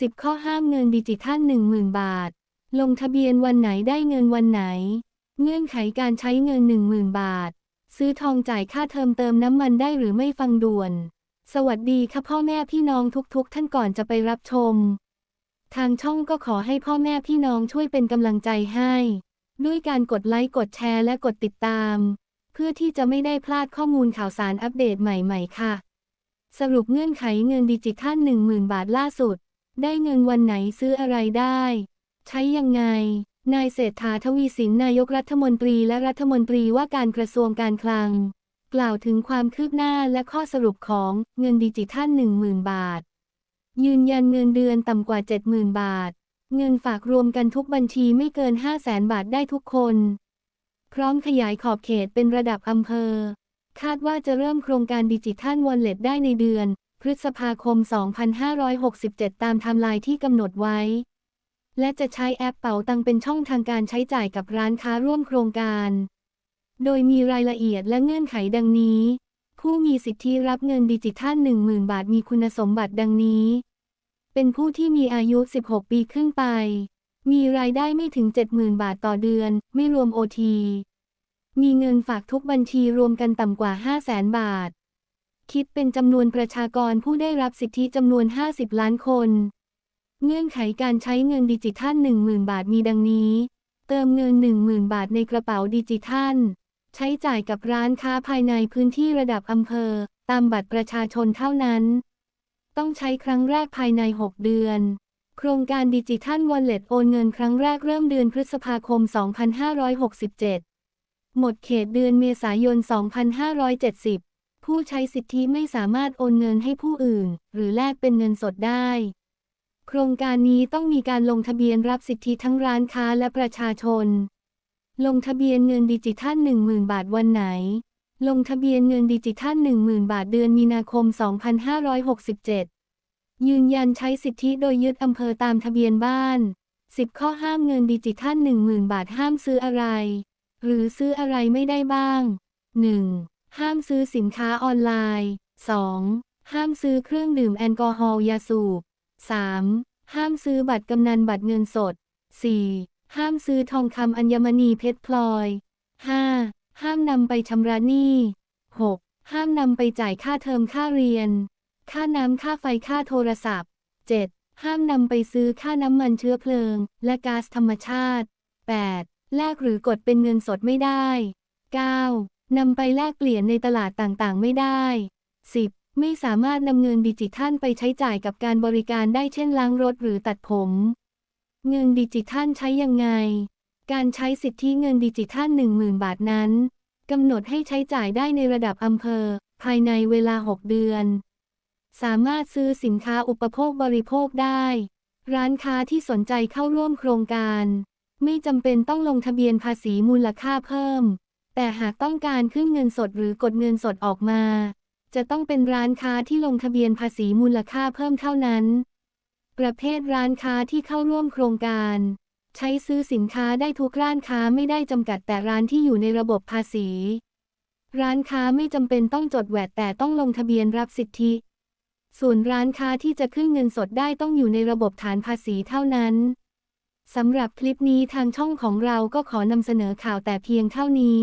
10 ข้อห้ามเงินดิจิทัล 10,000 บาท ลงทะเบียนวันไหนได้เงินวันไหน เงื่อนไขการใช้เงิน 10,000 บาท ซื้อทองจ่ายค่าเทอมเติมน้ำมันได้หรือไม่ฟังด่วน สวัสดีค่ะพ่อแม่พี่น้องทุกๆ ท่านก่อนจะไปรับชม ทางช่องก็ขอให้พ่อแม่พี่น้องช่วยเป็นกำลังใจให้ ด้วยการกดไลค์กดแชร์และกดติดตาม เพื่อที่จะไม่ได้พลาดข้อมูลข่าวสารอัปเดตใหม่ ๆ ค่ะ สรุปเงื่อนไขเงินดิจิทัล 10,000 บาทล่าสุด ได้เงินวันไหนซื้ออะไรได้ ใช้ยังไง นายเศรษฐาทวีสินนายกรัฐมนตรีและรัฐมนตรีว่าการกระทรวงการคลัง กล่าวถึงความคืบหน้าและข้อสรุปของเงินดิจิทัล 10,000 บาท ยืนยันเงินเดือนต่ำกว่า 70,000 บาท เงินฝากรวมกันทุกบัญชีไม่เกิน 500,000 บาทได้ทุกคน พร้อมขยายขอบเขตเป็นระดับอำเภอ คาดว่าจะเริ่มโครงการดิจิทัลวอลเล็ตได้ในเดือน พฤษภาคม 2567 ตามไทม์ไลน์ที่กำหนดไว้ และจะใช้แอปเป๋าตังเป็นช่องทางการใช้จ่ายกับร้านค้าร่วมโครงการ โดยมีรายละเอียดและเงื่อนไขดังนี้ ผู้มีสิทธิรับเงินดิจิทัล 10,000 บาทมีคุณสมบัติดังนี้ เป็นผู้ที่มีอายุ 16 ปีขึ้นไป มีรายได้ไม่ถึง 70,000 บาทต่อเดือน ไม่รวมโอทีมีเงินฝากทุกบัญชีรวมกันต่ำกว่า 500,000 บาท คิดเป็นจำนวนประชากรผู้ได้รับสิทธิจำนวน 50 ล้านคน เงื่อนไขการใช้เงินดิจิทัล 10,000 บาทมีดังนี้ เติมเงิน 10,000 บาทในกระเป๋าดิจิทัล ใช้จ่ายกับร้านค้าภายในพื้นที่ระดับอำเภอ ตามบัตรประชาชนเท่านั้น ต้องใช้ครั้งแรกภายใน 6 เดือน โครงการดิจิทัลวอลเล็ตโอนเงินครั้งแรกเริ่มเดือนพฤษภาคม 2567 หมดเขตเดือนเมษายน 2570 ผู้ใช้สิทธิไม่สามารถโอนเงินให้ผู้อื่น หรือแลกเป็นเงินสดได้ โครงการนี้ต้องมีการลงทะเบียนรับสิทธิทั้งร้านค้าและประชาชน ลงทะเบียนเงินดิจิทัล 10,000 บาทวันไหน ลงทะเบียนเงินดิจิทัล 10,000 บาทเดือนมีนาคม 2567 ยืนยันใช้สิทธิโดยยึดอำเภอตามทะเบียนบ้าน 10 ข้อห้ามเงินดิจิทัล 10,000 บาทห้ามซื้ออะไร หรือซื้ออะไรไม่ได้บ้าง 1. ห้ามซื้อสินค้าออนไลน์ 2. ห้ามซื้อเครื่องดื่มแอลกอฮอล์ยาสูบ 3. ห้ามซื้อบัตรกำนันบัตรเงินสด 4. ห้ามซื้อทองคำอัญมณีเพชรพลอย 5. ห้ามนำไปชำระหนี้ 6. ห้ามนำไปจ่ายค่าเทอมค่าเรียน ค่าน้ำค่าไฟค่าโทรศัพท์ 7. ห้ามนำไปซื้อค่าน้ำมันเชื้อเพลิง และก๊าซธรรมชาติ 8. แลกหรือกดเป็นเงินสดไม่ได้ 9. นำไปแลกเปลี่ยนในตลาดต่างๆ ไม่ได้ 10. ไม่สามารถนำเงินดิจิทัลไปใช้จ่ายกับการบริการได้เช่นล้างรถหรือตัดผม เงินดิจิทัลใช้ยังไง การใช้สิทธิเงินดิจิทัล 10,000 บาทนั้นกำหนดให้ใช้จ่ายได้ในระดับอำเภอ ภายในเวลา 6 เดือน สามารถซื้อสินค้าอุปโภคบริโภคได้ ร้านค้าที่สนใจเข้าร่วมโครงการ ไม่จำเป็นต้องลงทะเบียนภาษีมูลค่าเพิ่ม แต่หากต้องการขึ้นเงินสดหรือกดเงินสดออกมา จะต้องเป็นร้านค้าที่ลงทะเบียนภาษีมูลค่าเพิ่มเท่านั้น ประเภทร้านค้าที่เข้าร่วมโครงการ ใช้ซื้อสินค้าได้ทุกร้านค้าไม่ได้จำกัดแต่ร้านที่อยู่ในระบบภาษี ร้านค้าไม่จำเป็นต้องจดแวดแต่ต้องลงทะเบียนรับสิทธิ ส่วนร้านค้าที่จะขึ้นเงินสดได้ต้องอยู่ในระบบฐานภาษีเท่านั้นสำหรับคลิปนี้ทางช่องของเราก็ขอนำเสนอข่าวแต่เพียงเท่านี้